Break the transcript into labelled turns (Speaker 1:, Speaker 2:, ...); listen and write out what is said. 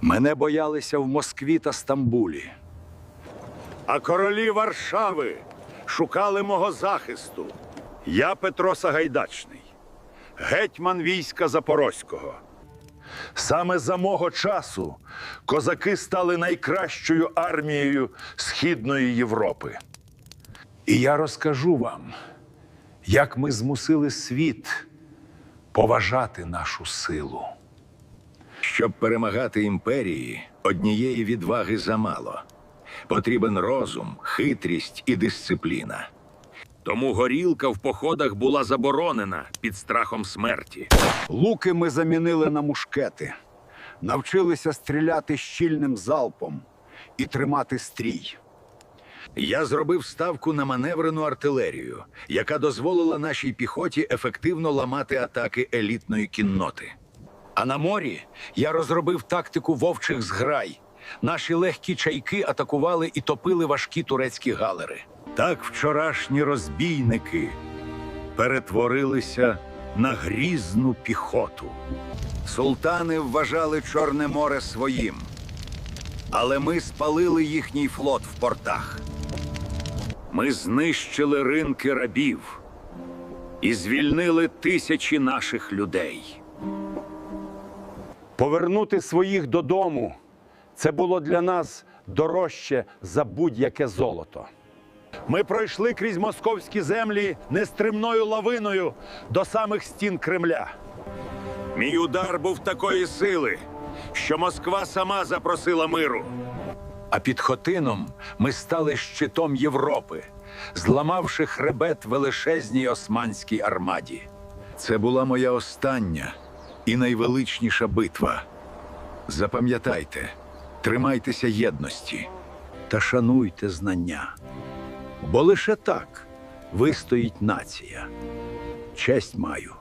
Speaker 1: Мене боялися в Москві та Стамбулі.
Speaker 2: А королі Варшави шукали мого захисту. Я Петро Сагайдачний, гетьман війська Запорозького. Саме за мого часу козаки стали найкращою армією Східної Європи.
Speaker 1: І я розкажу вам, як ми змусили світ поважати нашу силу.
Speaker 3: Щоб перемагати імперії, однієї відваги замало. Потрібен розум, хитрість і дисципліна. Тому горілка в походах була заборонена під страхом смерті.
Speaker 1: Луки ми замінили на мушкети, навчилися стріляти щільним залпом і тримати стрій.
Speaker 3: Я зробив ставку на маневрену артилерію, яка дозволила нашій піхоті ефективно ламати атаки елітної кінноти.
Speaker 1: А на морі я розробив тактику вовчих зграй. Наші легкі чайки атакували і топили важкі турецькі галери.
Speaker 2: Так вчорашні розбійники перетворилися на грізну піхоту.
Speaker 1: Султани вважали Чорне море своїм, але ми спалили їхній флот в портах.
Speaker 2: Ми знищили ринки рабів і звільнили тисячі наших людей.
Speaker 4: Повернути своїх додому це було для нас дорожче за будь-яке золото.
Speaker 2: Ми пройшли крізь московські землі нестримною лавиною до самих стін Кремля. Мій удар був такої сили, що Москва сама запросила миру.
Speaker 1: А під Хотином ми стали щитом Європи, зламавши хребет величезній османській армаді.
Speaker 3: Це була моя остання і найвеличніша битва. Запам'ятайте, тримайтеся єдності.
Speaker 1: та шануйте знання. Бо лише так вистоїть нація. Честь маю.